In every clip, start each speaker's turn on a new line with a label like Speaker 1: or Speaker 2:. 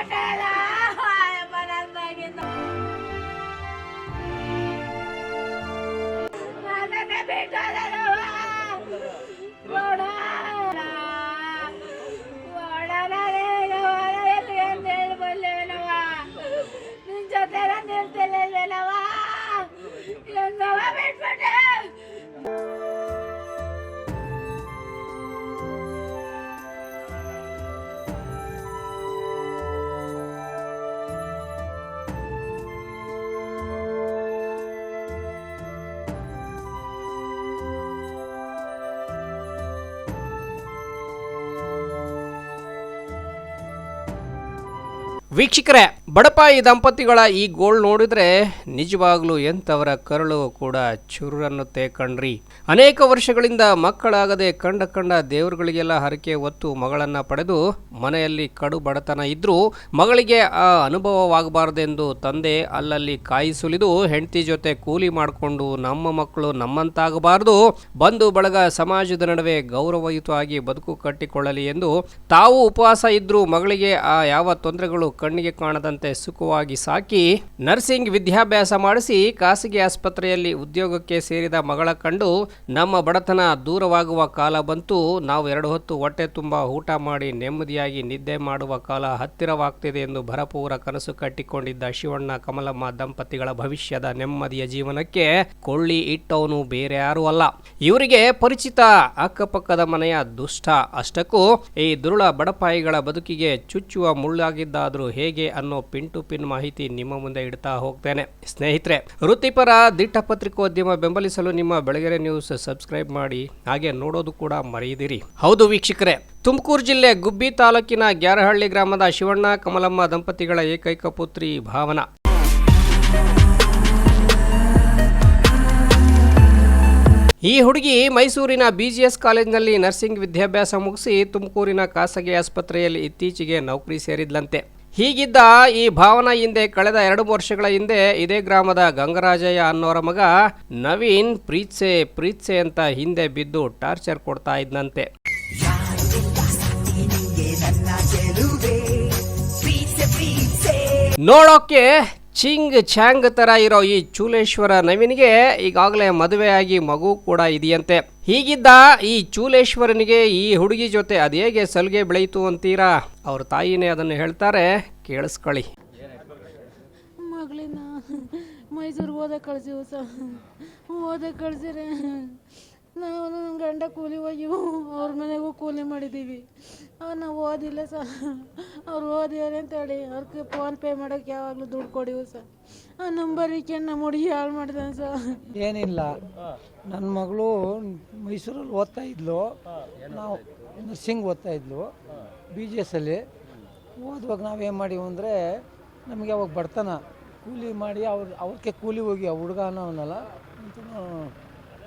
Speaker 1: Mandela! ವೀಕ್ಷಕರೇ, ಬಡಪಾಯಿ ದಂಪತಿಗಳ ಈ ಗೋಲ್ ನೋಡಿದ್ರೆ ನಿಜವಾಗ್ಲೂ ಎಂಥವರ ಕರಳು ಕೂಡ ಚುರುರನ್ನುತ್ತೆ ಕಣ್ರಿ. ಅನೇಕ ವರ್ಷಗಳಿಂದ ಮಕ್ಕಳಾಗದೆ ಕಂಡ ಕಂಡ ದೇವರುಗಳಿಗೆಲ್ಲ ಹರಕೆ ಹೊತ್ತು ಮಗಳನ್ನ ಪಡೆದು ಮನೆಯಲ್ಲಿ ಕಡು ಬಡತನ ಇದ್ರೂ ಮಗಳಿಗೆ ಆ ಅನುಭವವಾಗಬಾರದೆಂದು ತಂದೆ ಅಲ್ಲಲ್ಲಿ ಕಾಯಿ ಸುಲಿದು ಹೆಂಡತಿ ಜೊತೆ ಕೂಲಿ ಮಾಡಿಕೊಂಡು ನಮ್ಮ ಮಕ್ಕಳು ನಮ್ಮಂತಾಗಬಾರದು, ಬಂಧು ಬಳಗ ಸಮಾಜದ ನಡುವೆ ಗೌರವಯುತವಾಗಿ ಬದುಕು ಕಟ್ಟಿಕೊಳ್ಳಲಿ ಎಂದು ತಾವು ಉಪವಾಸ ಇದ್ರೂ ಮಗಳಿಗೆ ಆ ಯಾವ ತೊಂದರೆಗಳು ಕಣ್ಣಿಗೆ ಕಾಣದಂತೆ ಸುಖವಾಗಿ ಸಾಕಿ ನರ್ಸಿಂಗ್ ವಿದ್ಯಾಭ್ಯಾಸ ಮಾಡಿಸಿ ಖಾಸಗಿ ಆಸ್ಪತ್ರೆಯಲ್ಲಿ ಉದ್ಯೋಗಕ್ಕೆ ಸೇರಿದ ಮಗಳ ಕಂಡು ನಮ್ಮ ಬಡತನ ದೂರವಾಗುವ ಕಾಲ ಬಂತು. ನಾವು ಎರಡು ಹೊತ್ತು ಹೊಟ್ಟೆ ತುಂಬ ಊಟ ಮಾಡಿ ನೆಮ್ಮದಿಯಾಗಿ ನಿದ್ದೆ ಮಾಡುವ ಕಾಲ ಹತ್ತಿರವಾಗ್ತಿದೆ ಎಂದು ಭರಪೂರ ಕನಸು ಕಟ್ಟಿಕೊಂಡಿದ್ದ ಶಿವಣ್ಣ ಕಮಲಮ್ಮ ದಂಪತಿಗಳ ಭವಿಷ್ಯದ ನೆಮ್ಮದಿಯ ಜೀವನಕ್ಕೆ ಕೊಳ್ಳಿ ಇಟ್ಟವನು ಬೇರೆ ಯಾರೂ ಅಲ್ಲ. ಇವರಿಗೆ ಪರಿಚಿತ ಅಕ್ಕಪಕ್ಕದ ಮನೆಯ ದುಷ್ಟ ಅಷ್ಟಕ್ಕೂ ಈ ದುರುಳ ಬಡಪಾಯಿಗಳ ಬದುಕಿಗೆ ಚುಚ್ಚುವ ಮುಳ್ಳಾಗಿದ್ದಾದರೂ ಹೇಗೆ ಅನ್ನೋ ಪಿನ್ ಟು ಪಿನ್ ಮಾಹಿತಿ ನಿಮ್ಮ ಮುಂದೆ ಇಡ್ತಾ ಹೋಗ್ತೇನೆ. ಸ್ನೇಹಿತರೆ, ವೃತ್ತಿಪರ ದಿಟ್ಟ ಪತ್ರಿಕೋದ್ಯಮ ಬೆಂಬಲಿಸಲು ನಿಮ್ಮ ಬೆಳಗೆರೆ ನ್ಯೂಸ್ ಸಬ್ಸ್ಕ್ರೈಬ್ ಮಾಡಿ, ಹಾಗೆ ನೋಡೋದು ಕೂಡ ಮರೆಯದಿರಿ. ಹೌದು ವೀಕ್ಷಕರೇ, ತುಮಕೂರು ಜಿಲ್ಲೆ ಗುಬ್ಬಿ ತಾಲೂಕಿನ ಗ್ಯಾರಹಳ್ಳಿ ಗ್ರಾಮದ ಶಿವಣ್ಣ, ಕಮಲಮ್ಮ ದಂಪತಿಗಳ ಏಕೈಕ ಪುತ್ರಿ ಭಾವನಾ. ಈ ಹುಡುಗಿ ಮೈಸೂರಿನ ಬಿಜಿಎಸ್ ಕಾಲೇಜಿನಲ್ಲಿ ನರ್ಸಿಂಗ್ ವಿದ್ಯಾಭ್ಯಾಸ ಮುಗಿಸಿ ತುಮಕೂರಿನ ಖಾಸಗಿ ಆಸ್ಪತ್ರೆಯಲ್ಲಿ ಇತ್ತೀಚೆಗೆ ನೌಕರಿ ಸೇರಿದ್ಲಂತೆ. ಹೀಗಿದ್ದ ಈ ಭಾವನಾ ಹಿಂದೆ ಕಳೆದ ಎರಡು ವರ್ಷಗಳ ಹಿಂದೆ ಇದೇ ಗ್ರಾಮದ ಗಂಗರಾಜಯ್ಯ ಅನ್ನೋರ ಮಗ ನವೀನ್ ಪ್ರೀತ್ಸೆ ಪ್ರೀತ್ಸೆ ಅಂತ ಹಿಂದೆ ಬಿದ್ದು ಟಾರ್ಚರ್ ಕೊಡ್ತಾ ಇದ್ದಂತೆ ನೋಡೋಕೆ ಚಿಂಗ್ ಚಾಂಗ್ ತರ ಇರೋ ಈ ಚೂಲೇಶ್ವರ ನವೀನ್ಗೆ ಈಗಾಗಲೇ ಮದುವೆಯಾಗಿ ಮಗು ಕೂಡ ಇದೆಯಂತೆ. ಹೀಗಿದ್ದ ಈ ಚೂಲೇಶ್ವರನಿಗೆ ಈ ಹುಡುಗಿ ಜೊತೆ ಅದೇಗೆ ಸಲಿಗೆ ಬೆಳೆಯಿತು ಅಂತೀರಾ? ಅವ್ರ ತಾಯಿನೇ ಅದನ್ನು ಹೇಳ್ತಾರೆ, ಕೇಳಿಸ್ಕೊಳ್ಳಿ.
Speaker 2: ಮಗಳಿನ ಮೈಸೂರಿಗೆ ಓದಕ್ಕೆ ಕಳ್ಸಿವು ಓದಕ್ಕೆ ಕಳ್ಸಿರೆ. ನಾವು ನನ್ನ ಗಂಡ ಕೂಲಿ ಹೋಗಿ ಅವ್ರ ಮನೆಗೂ ಕೂಲಿ ಮಾಡಿದ್ದೀವಿ. ಅವ್ರು ನಾವು ಓದಿಲ್ಲ ಸರ್. ಅವ್ರು ಓದಿದ್ದಾರೆ ಅಂತೇಳಿ ಅವ್ರಿಗೆ ಫೋನ್ ಪೇ ಮಾಡೋಕ್ಕೆ ಯಾವಾಗಲೂ ದುಡ್ಡು ಕೊಡಿವು ಸರ್. ಆ ನಂಬರ್ ಇಕ್ಕೊಂಡು ನಮ್ಮ ಹುಡುಗಿ ಹಾಳು ಮಾಡಿದಾನೆ ಸರ್.
Speaker 3: ಏನಿಲ್ಲ. ನನ್ನ ಮಗಳು ಮೈಸೂರಲ್ಲಿ ಓದ್ತಾ ಇದ್ಲು. ನಾವು ನರ್ಸಿಂಗ್ ಓದ್ತಾ ಇದ್ಲು ಬಿ ಜಿ ಎಸ್ ಅಲ್ಲಿ. ಓದುವಾಗ ನಾವೇನು ಮಾಡಿವು ಅಂದರೆ ನಮಗೆ ಅವಾಗ ಬಡತನ. ಕೂಲಿ ಮಾಡಿ ಅವ್ರ ಅವ್ರಿಗೆ ಕೂಲಿ ಹೋಗಿ ಆ ಹುಡುಗ ಅನ್ನೋನಲ್ಲ ಅಂತೂ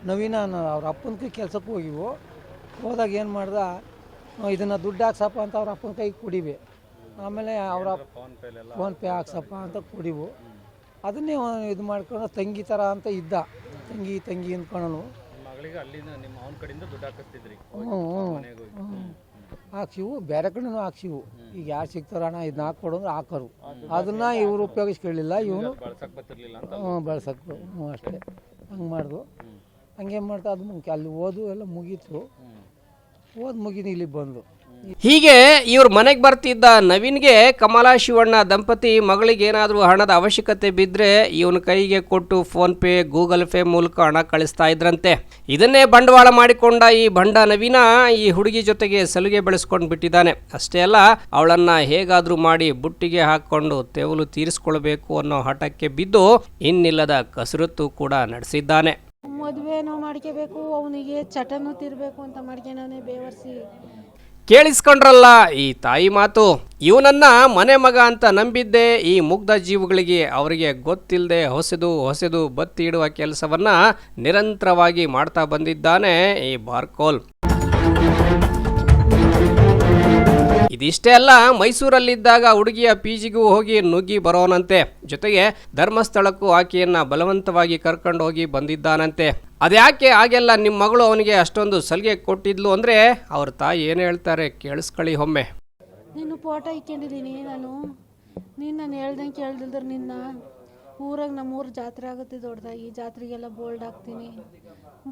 Speaker 3: ನವೀನ ಅವ್ರ ಅಪ್ಪನ ಕೆಲಸಕ್ಕೆ ಹೋಗಿವು. ಹೋದಾಗ ಏನು ಮಾಡ್ದ ಇದನ್ನು ದುಡ್ಡು ಹಾಕ್ಸಪ್ಪ ಅಂತ ಅವ್ರ ಅಪ್ಪನ ಕೈಗೆ ಕುಡಿವೆ. ಆಮೇಲೆ ಅವರ ಫೋನ್ ಪೇ ಹಾಕ್ಸಪ್ಪ ಅಂತ ಕುಡಿವು. ಅದನ್ನೇ ಇದು ಮಾಡ್ಕೊಂಡು ತಂಗಿ ಥರ ಅಂತ ಇದ್ದ. ತಂಗಿ ತಂಗಿ ಹ್ಞೂ ಹಾಕ್ಸಿವು ಬೇರೆ ಕಡೆನೂ ಹಾಕ್ಸಿವು. ಈಗ ಯಾರು ಸಿಗ್ತಾರ ಅಣ್ಣ ಇದನ್ನ ಹಾಕ್ಕೊಡು ಅಂದ್ರೆ ಹಾಕೋರು. ಅದನ್ನ ಇವರು ಉಪಯೋಗಿಸ್ಕೊಳ್ಳಿಲ್ಲ. ಇವನು ಹ್ಞೂ ಬಳಸಕ್ಕೆ ಹ್ಞೂ ಅಷ್ಟೇ. ಹಂಗೆ ಮಾಡ್ದು. ಹಂಗೆ ಮಾಡ್ತಾ ಅದು ಅಲ್ಲಿ ಓದು ಎಲ್ಲ ಮುಗೀತು. ಓದ್ ಮುಗಿದ ಇಲ್ಲಿ ಬಂದು.
Speaker 1: ಹೀಗೆ ಇವ್ರ ಮನೆಗೆ ಬರ್ತಿದ್ದ ನವೀನ್ಗೆ ಕಮಲಾ ಶಿವಣ್ಣ ದಂಪತಿ ಮಗಳಿಗೆ ಏನಾದರೂ ಹಣದ ಅವಶ್ಯಕತೆ ಬಿದ್ದರೆ ಇವನ ಕೈಗೆ ಕೊಟ್ಟು ಫೋನ್ ಪೇ, ಗೂಗಲ್ ಪೇ ಮೂಲಕ ಹಣ ಕಳಿಸ್ತಾ ಇದ್ರಂತೆ. ಇದನ್ನೇ ಬಂಡವಾಳ ಮಾಡಿಕೊಂಡ ಈ ಬಂಡ ನವೀನ ಈ ಹುಡುಗಿ ಜೊತೆಗೆ ಸಲುಗೆ ಬೆಳೆಸ್ಕೊಂಡು ಬಿಟ್ಟಿದ್ದಾನೆ. ಅಷ್ಟೇ ಅಲ್ಲ, ಅವಳನ್ನ ಹೇಗಾದರೂ ಮಾಡಿ ಬುಟ್ಟಿಗೆ ಹಾಕ್ಕೊಂಡು ತೆವಲು ತೀರಿಸ್ಕೊಳ್ಬೇಕು ಅನ್ನೋ ಹಠಕ್ಕೆ ಬಿದ್ದು ಇನ್ನಿಲ್ಲದ ಕಸರತ್ತು ಕೂಡ ನಡೆಸಿದ್ದಾನೆ.
Speaker 2: ಮದುವೆನೂ ಮಾಡ್ಕೋಬೇಕು, ಅವನಿಗೆ ಚಟನೂ ತಿರ್ಬೇಕು ಅಂತ ಮಾಡ್ಕೊಂಡವನೇ ಬೇವರ್ಸಿ.
Speaker 1: ಕೇಳಿಸ್ಕೊಂಡ್ರಲ್ಲ ಈ ತಾಯಿ ಮಾತು. ಇವನನ್ನ ಮನೆ ಮಗ ಅಂತ ನಂಬಿದ್ದೆ, ಈ ಮುಗ್ಧ ಜೀವಗಳಿಗೆ ಅವರಿಗೆ ಗೊತ್ತಿಲ್ಲದೆ ಹೊಸದು ಹೊಸದು ಬತ್ತಿ ಇಡುವ ಕೆಲಸವನ್ನ ನಿರಂತರವಾಗಿ ಮಾಡ್ತಾ ಬಂದಿದ್ದಾನೆ ಈ ಬಾರ್ಕೋಲ್. ಇದಿಷ್ಟೇ ಅಲ್ಲ, ಮೈಸೂರಲ್ಲಿದ್ದಾಗ ಹುಡುಗಿಯ ಪಿಜಿಗೂ ಹೋಗಿ ನುಗ್ಗಿ ಬರೋನಂತೆ. ಜೊತೆಗೆ ಧರ್ಮಸ್ಥಳಕ್ಕೂ ಆಕೆಯನ್ನ ಬಲವಂತವಾಗಿ ಕರ್ಕೊಂಡು ಹೋಗಿ ಬಂದಿದ್ದಾನಂತೆ. ಅದ್ಯಾಕೆ ಹಾಗೆಲ್ಲ ನಿಮ್ಮ ಮಗಳು ಅವನಿಗೆ ಅಷ್ಟೊಂದು ಸಲಿಗೆ ಕೊಟ್ಟಿದ್ಲು ಅಂದ್ರೆ ಅವ್ರ ತಾಯಿ ಏನು ಹೇಳ್ತಾರೆ ಕೇಳಿಸ್ಕೊಳ್ಳಿ ಒಮ್ಮೆ.
Speaker 2: ನೀನು ಫೋಟೋ ಇಕ್ಕೊಂಡಿದ್ದೀನಿ, ನಾನು. ನೀನು ನಾನು ಹೇಳ್ದಂಗೆ ಕೇಳ್ದಿಲ್ದ್ರೆ ನಿನ್ನ. ಊರಾಗ ನಮ್ಮೂರು ಜಾತ್ರೆ ಆಗುತ್ತೆ ದೊಡ್ಡದಾಗಿ ಜಾತ್ರೆಗೆಲ್ಲ ಬೋಲ್ಡ್ ಹಾಕ್ತೀನಿ.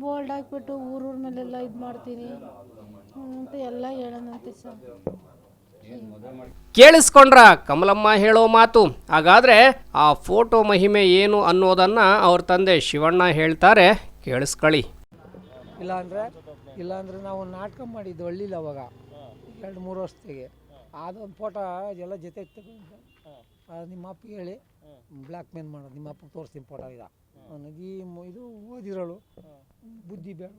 Speaker 2: ಬೋಲ್ಡ್ ಹಾಕ್ಬಿಟ್ಟು ಊರೂರ ಮೇಲೆಲ್ಲ ಇದು ಮಾಡ್ತೀನಿ. ಅಂತ ಎಲ್ಲ ಹೇಳೋಣಂತೆ ಸರ್.
Speaker 1: ಕೇಳಿಸ್ಕೊಂಡ್ರ ಕಮಲಮ್ಮ ಹೇಳೋ ಮಾತು. ಹಾಗಾದ್ರೆ ಆ ಫೋಟೋ ಮಹಿಮೆ ಏನು ಅನ್ನೋದನ್ನ ಅವ್ರ ತಂದೆ ಶಿವಣ್ಣ ಹೇಳ್ತಾರೆ, ಕೇಳಿಸ್ಕೊಳ್ಳಿ.
Speaker 3: ಇಲ್ಲಾಂದರೆ ಇಲ್ಲಾಂದರೆ ನಾವು ನಾಟಕ ಮಾಡಿದ್ದು ಹಳ್ಳಿಲಿ ಅವಾಗ, ಎರಡು ಮೂರು ವರ್ಷದಿಗೆ ಅದೊಂದು ಫೋಟೋ ಎಲ್ಲ ಜೊತೆಗೆ ತಗೊಂಡು ನಿಮ್ಮ ಅಪ್ಪ ಹೇಳಿ, ಬ್ಲ್ಯಾಕ್ ಮೇಲ್ ಮಾಡೋದು, ನಿಮ್ಮ ಅಪ್ಪ ತೋರಿಸ್ತೀನಿ ಫೋಟೋ ಇದ. ನನಗೆ ಇದು ಓದಿರೋಳು. ಬುದ್ಧಿ ಬೇಡ,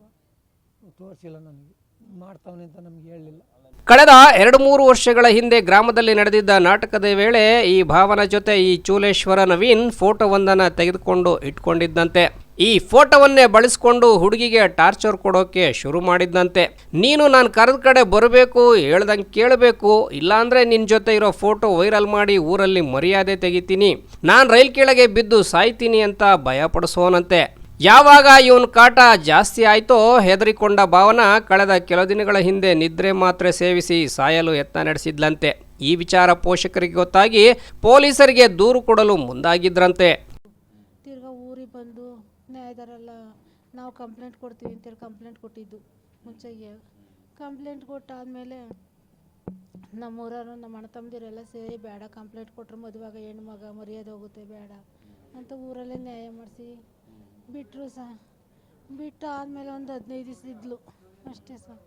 Speaker 3: ತೋರಿಸಿಲ್ಲ ನನಗೆ. ಮಾಡ್ತಾವನೆ ಅಂತ ನಮ್ಗೆ ಹೇಳಲಿಲ್ಲ.
Speaker 1: ಕಳೆದ ಎರಡು ಮೂರು ವರ್ಷಗಳ ಹಿಂದೆ ಗ್ರಾಮದಲ್ಲಿ ನಡೆದಿದ್ದ ನಾಟಕದ ವೇಳೆ ಈ ಭಾವನ ಜೊತೆ ಈ ಚೂಲೇಶ್ವರ ನವೀನ್ ಫೋಟೋವೊಂದನ್ನು ತೆಗೆದುಕೊಂಡು ಇಟ್ಕೊಂಡಿದ್ದಂತೆ. ಈ ಫೋಟೋವನ್ನೇ ಬಳಸಿಕೊಂಡು ಹುಡುಗಿಗೆ ಟಾರ್ಚರ್ ಕೊಡೋಕೆ ಶುರು ಮಾಡಿದ್ದಂತೆ. ನೀನು ನಾನು ಕರೆದ ಕಡೆ ಬರಬೇಕು, ಹೇಳ್ದಂಗೆ ಕೇಳಬೇಕು, ಇಲ್ಲಾಂದ್ರೆ ನಿನ್ನ ಜೊತೆ ಇರೋ ಫೋಟೋ ವೈರಲ್ ಮಾಡಿ ಊರಲ್ಲಿ ಮರ್ಯಾದೆ ತೆಗಿತೀನಿ. ನಾನು ರೈಲ್ ಕೆಳಗೆ ಬಿದ್ದು ಸಾಯ್ತೀನಿ ಅಂತ ಭಯಪಡಿಸೋನಂತೆ. ಯಾವಾಗ ಇವನ ಕಾಟ ಜಾಸ್ತಿ ಆಯಿತೋ ಹೆದರಿಕೊಂಡ ಭಾವನ ಕಳೆದ ಕೆಲವು ದಿನಗಳ ಹಿಂದೆ ನಿದ್ರೆ ಮಾತ್ರೆ ಸೇವಿಸಿ ಸಾಯಲು ಯತ್ನ ನಡೆಸಿದ್ಲಂತೆ. ಈ ವಿಚಾರ ಪೋಷಕರಿಗೆ ಗೊತ್ತಾಗಿ ಪೊಲೀಸರಿಗೆ ದೂರು ಕೊಡಲು ಮುಂದಾಗಿದ್ರಂತೆ.
Speaker 2: ತಿರ್ಗಾ ಊರಿಗೆ ಬಂದು ನ್ಯಾಯದಾರಲ್ಲ ನಾವು ಕಂಪ್ಲೇಂಟ್ ಕೊಡ್ತೀವಿ, ಅಂತೇಳಿ ಕಂಪ್ಲೇಂಟ್ ಕೊಟ್ಟಿದ್ದು ಮುಂಚೆಗೆ ಕಂಪ್ಲೇಂಟ್ ಕೊಟ್ಟಾದಮೇಲೆ ನಮ್ಮೂರವರು, ನಮ್ಮ ಅಣ್ಣ ತಮ್ಮದಿರೆಲ್ಲ ಸೇರಿ, ಬೇಡ, ಕಂಪ್ಲೇಂಟ್ ಕೊಟ್ಟರು ಮದುವಾಗ ಹೆಣ್ಮಗ ಮಗ ಮರ್ಯಾದೆ ಹೋಗುತ್ತೆ, ಬೇಡ. ಅಂತ ಊರಲ್ಲೇ ನ್ಯಾಯ ಮಾಡಿಸಿ ಬಿಟ್ಟರು ಸಹ ಬಿಟ್ಟು ಆದಮೇಲೆ ಒಂದು ಹದಿನೈದು ದಿವಸ ಇದ್ಲು. ಅಷ್ಟೇ ಸರ್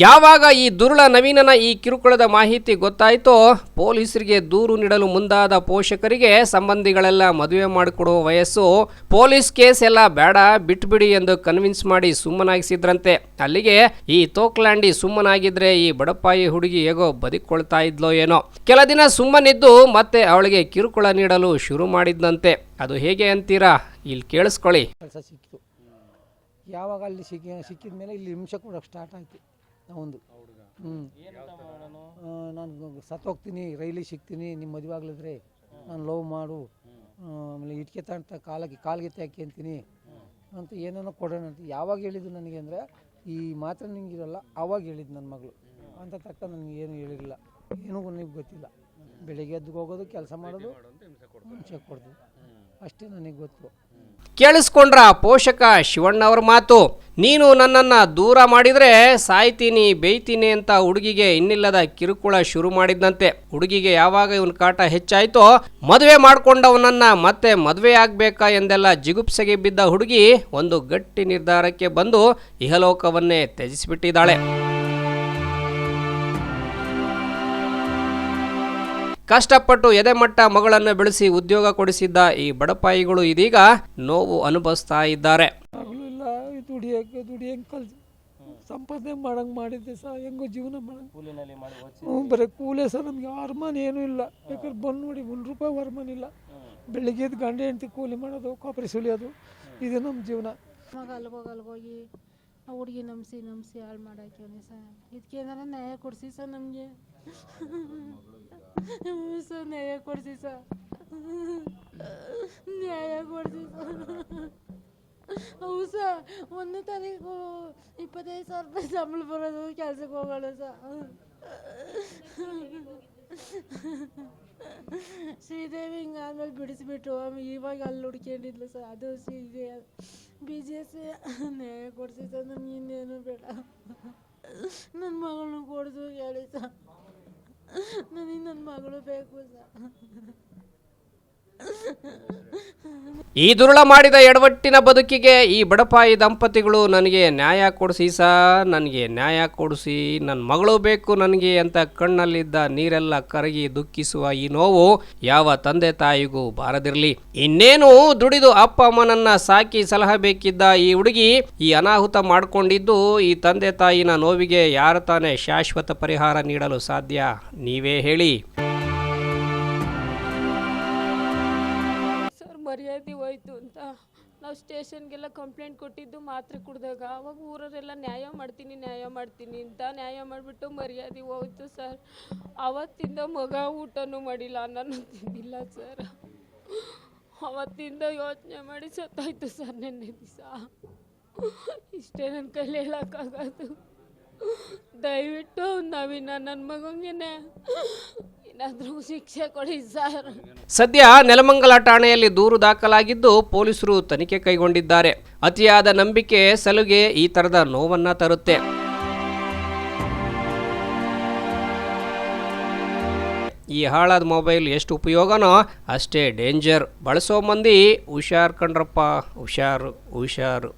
Speaker 1: ಯಾವಾಗ ಈ ದುರುಳ ನವೀನನ ಈ ಕಿರುಕುಳದ ಮಾಹಿತಿ ಗೊತ್ತಾಯಿತೋ ಪೊಲೀಸರಿಗೆ ದೂರು ನೀಡಲು ಮುಂದಾದ ಪೋಷಕರಿಗೆ ಸಂಬಂಧಿಗಳೆಲ್ಲ ಮದುವೆ ಮಾಡಿಕೊಡುವ ವಯಸ್ಸು ಪೊಲೀಸ್ ಕೇಸ್ ಎಲ್ಲ ಬೇಡ, ಬಿಟ್ಬಿಡಿ ಎಂದು ಕನ್ವಿನ್ಸ್ ಮಾಡಿ ಸುಮ್ಮನಾಗಿಸಿದ್ರಂತೆ. ಅಲ್ಲಿಗೆ ಈ ತೋಕ್ಲಾಂಡಿ ಸುಮ್ಮನಾಗಿದ್ರೆ ಈ ಬಡಪಾಯಿ ಹುಡುಗಿ ಹೇಗೋ ಬದುಕೊಳ್ತಾ ಇದ್ಲೋ ಏನೋ. ಕೆಲ ದಿನ ಸುಮ್ಮನಿದ್ದು ಮತ್ತೆ ಅವಳಿಗೆ ಕಿರುಕುಳ ನೀಡಲು ಶುರು ಮಾಡಿದ್ದಂತೆ ಅದು ಹೇಗೆ ಅಂತೀರಾ? ಇಲ್ಲಿ ಕೇಳಿಸ್ಕೊಳ್ಳಿ.
Speaker 3: ಯಾವಾಗ ಅಲ್ಲಿ ಸಿಕ್ಕಿ ಸಿಕ್ಕಿದ ಮೇಲೆ ಇಲ್ಲಿ ಹಿಂಸೆ ಕೂಡ ಸ್ಟಾರ್ಟ್ ಆಯಿತು. ಒಂದು. ಹ್ಞೂ ನಾನು ಸತ್ತೋಗ್ತೀನಿ ರೈಲಿಗೆ ಸಿಗ್ತೀನಿ ನಿಮ್ಮ ಮದುವೆ ಆಗ್ಲಿದ್ರೆ ನಾನು ಲವ್ ಮಾಡು. ಆಮೇಲೆ ಇಟ್ಕೆ ತಗೊಂತ ಕಾಲಕ್ಕೆ ಕಾಲಿಗೆ ಅಂತೀನಿ. ಅಂತ ಏನೇನೋ ಕೊಡೋಣ ಅಂತ ಯಾವಾಗ ಹೇಳಿದ್ದು ನನಗೆ ಅಂದರೆ ಈ ಮಾತ್ರ ನಿಂಗಿರಲ್ಲ ಆವಾಗ ಹೇಳಿದ್ದು ನನ್ನ ಮಗಳು. ಅಂತ ತಕ್ಕ ನನಗೆ ಏನು ಹೇಳಿರಲಿಲ್ಲ. ಏನೂ ನನಗೆ ಗೊತ್ತಿಲ್ಲ. ಬೆಳಿಗ್ಗೆ ಎದ್ದು ಹೋಗೋದು ಕೆಲಸ ಮಾಡೋದು ಮುಂಚೆ ಕೊಡ್ತೀವಿ ಅಷ್ಟೇ ನನಗೆ ಗೊತ್ತು.
Speaker 1: ಕೇಳಿಸ್ಕೊಂಡ್ರ ಪೋಷಕ ಶಿವಣ್ಣವ್ರ ಮಾತು, ನೀನು ನನ್ನನ್ನು ದೂರ ಮಾಡಿದರೆ ಸಾಯ್ತೀನಿ, ಬೇಯ್ತೀನಿ ಅಂತ ಹುಡುಗಿಗೆ ಇನ್ನಿಲ್ಲದ ಕಿರುಕುಳ ಶುರು ಮಾಡಿದ್ದಂತೆ ಹುಡುಗಿಗೆ ಯಾವಾಗ ಇವನ ಕಾಟ ಹೆಚ್ಚಾಯ್ತೋ, ಮದುವೆ ಮಾಡಿಕೊಂಡವನನ್ನು ಮತ್ತೆ ಮದುವೆ ಆಗ್ಬೇಕಾ ಎಂದೆಲ್ಲ ಜಿಗುಪ್ಸೆಗೆ ಬಿದ್ದ ಹುಡುಗಿ ಒಂದು ಗಟ್ಟಿ ನಿರ್ಧಾರಕ್ಕೆ ಬಂದು ಇಹಲೋಕವನ್ನೇ ತ್ಯಜಿಸಿಬಿಟ್ಟಿದ್ದಾಳೆ. ಕಷ್ಟಪಟ್ಟು ಎದೆಮಟ್ಟ ಮಗಳನ್ನು ಬೆಳೆಸಿ ಉದ್ಯೋಗ ಕೊಡಿಸಿದ್ದ ಈ ಬಡಪಾಯಿಗಳು ಇದೀಗ ನೋವು ಅನುಭವಿಸ್ತಾ ಇದ್ದಾರೆ.
Speaker 3: ಆಗಲೂ ಇಲ್ಲ ದುಡಿಯೋಕೆ ದುಡಿಯಂಗೆ ಕಲ್ಸಿ. ಸಂಪಾದನೆ ಮಾಡಂಗೆ ಮಾಡಿದ್ದೆ ಸಹ ಹೆಂಗೋ ಜೀವನ ಮಾಡಂಗೆ. ಹ್ಞೂ ಬರೀ ಕೂಲೆ ಸರ್ ನಮಗೆ ಅರ್ಮಾನ ಏನೂ ಇಲ್ಲ. ಬೇಕಾದ್ರೆ ಬಂದು ನೋಡಿ ಒಂದು ರೂಪಾಯಿ ವರಮಾನ ಇಲ್ಲ. ಬೆಳಿಗ್ಗೆ ಎದ್ದು ಗಂಡ ಹೆಂಡ್ತಿ ಕೂಲಿ ಮಾಡೋದು ಕಾಪರಿ ಸುಲಿಯೋದು ಇದು ನಮ್ಮ ಜೀವನ.
Speaker 2: ಮಗ ಅಲ್ಗೋಗಿ ಅಲ್ಗೋಗಿ ಆ ಹುಡುಗಿ ನಂಬಿಸಿ ನಂಬಿಸಿ ಹಾಳು ಮಾಡಾಕ್ಯವನಿ ಸರ್ ಇದಕ್ಕೆ ಏನಾರ ನ್ಯಾಯ ಕೊಡಿಸಿ ಸರ್ ನಮಗೆ. ನ್ಯಾಯ ಕೊಡಿಸಿ ಸರ್. ನ್ಯಾಯ ಕೊಡಿಸಿ ಹೌದು ಸರ್. ಒಂದನೇ ತಾರೀಕು ಇಪ್ಪತ್ತೈದು ಸಾವಿರ ರೂಪಾಯಿ ಸಂಬಳ ಬರೋದು ಕೆಲ್ಸಕ್ಕೆ ಹೋಗೋಣ ಸರ್. ಶ್ರೀದೇವಿ ಹಿಂಗೆ ಆಮೇಲೆ ಬಿಡಿಸ್ಬಿಟ್ಟು ಆಮೇಲೆ ಇವಾಗ ಅಲ್ಲಿ ಹುಡ್ಕೊಂಡಿದ್ಲು ಸರ್. ಅದು ಶ್ರೀದೇ ಬಿ ಜಿ ಎಸ್ ನ್ಯಾಯ ಕೊಡಿಸಿ ನಮ್ಗೆ ಇನ್ನೇನು ಬೇಡ. ನನ್ನ ಮಗಳನ್ನ ಕೊಡಿಸು ಹೇಳಿ ಸರ್. ನನಗೆ ನನ್ನ ಮಗಳು ಬೇಕು ಸರ್
Speaker 1: ಈ ದುರುಳ ಮಾಡಿದ ಎಡವಟ್ಟಿನ ಬದುಕಿಗೆ ಈ ಬಡಪಾಯಿ ದಂಪತಿಗಳು ನನಗೆ ನ್ಯಾಯ ಕೊಡಿಸಿ ಸಾ ನನಗೆ ನ್ಯಾಯ ಕೊಡಿಸಿ. ನನ್ನ ಮಗಳು ಬೇಕು ನನಗೆ ಅಂತ ಕಣ್ಣಲ್ಲಿದ್ದ ನೀರೆಲ್ಲ ಕರಗಿ ದುಃಖಿಸುವ ಈ ನೋವು ಯಾವ ತಂದೆ ತಾಯಿಗೂ ಬಾರದಿರಲಿ. ಇನ್ನೇನು ದುಡಿದು ಅಪ್ಪ ಅಮ್ಮನನ್ನ ಸಾಕಿ ಸಲಹಬೇಕಿದ್ದ ಈ ಹುಡುಗಿ ಈ ಅನಾಹುತ ಮಾಡಿಕೊಂಡಿದ್ದು ಈ ತಂದೆ ತಾಯಿನ ನೋವಿಗೆ ಯಾರು ತಾನೇ ಶಾಶ್ವತ ಪರಿಹಾರ ನೀಡಲು ಸಾಧ್ಯ? ನೀವೇ ಹೇಳಿ.
Speaker 4: ಮರ್ಯಾದೆ ಹೋಯ್ತು ಅಂತ. ನಾವು ಸ್ಟೇಷನ್ಗೆಲ್ಲ ಕಂಪ್ಲೇಂಟ್ ಕೊಟ್ಟಿದ್ದು ಮಾತ್ರೆ ಕುಡ್ದಾಗ. ಅವಾಗ ಊರವರೆಲ್ಲ ನ್ಯಾಯ ಮಾಡ್ತೀನಿ ನ್ಯಾಯ ಮಾಡ್ತೀನಿ ಅಂತ ನ್ಯಾಯ ಮಾಡಿಬಿಟ್ಟು ಮರ್ಯಾದೆ ಹೋಯ್ತು ಸರ್. ಅವತ್ತಿಂದ ಮಗ ಊಟನೂ ಮಾಡಿಲ್ಲ, ಅನ್ನನೂ ತಿಂದಿಲ್ಲ ಸರ್. ಅವತ್ತಿಂದ ಯೋಚನೆ ಮಾಡಿ ಸತ್ತಾಯ್ತು ಸರ್ ನೆನ್ನೆ ದಿವಸ. ಇಷ್ಟೇ ನನ್ನ ಕೈಲಿ ಹೇಳೋಕ್ಕಾಗೋದು. ದಯವಿಟ್ಟು ನವೀನ ನನ್ನ ಮಗಂಗೆನೆ
Speaker 1: ಸದ್ಯ ನೆಲಮಂಗಲ ಠಾಣೆಯಲ್ಲಿ ದೂರು ದಾಖಲಾಗಿದ್ದು ಪೊಲೀಸರು ತನಿಖೆ ಕೈಗೊಂಡಿದ್ದಾರೆ. ಅತಿಯಾದ ನಂಬಿಕೆ ಸಲುಗೆ ಈ ತರದ ನೋವನ್ನ ತರುತ್ತೆ. ಈ ಹಾಳಾದ ಮೊಬೈಲ್ ಎಷ್ಟು ಉಪಯೋಗನೋ ಅಷ್ಟೇ ಡೇಂಜರ್. ಬಳಸೋ ಮಂದಿ ಹುಷಾರ್ ಕಣ್ರಪ್ಪ, ಹುಷಾರು ಹುಷಾರು.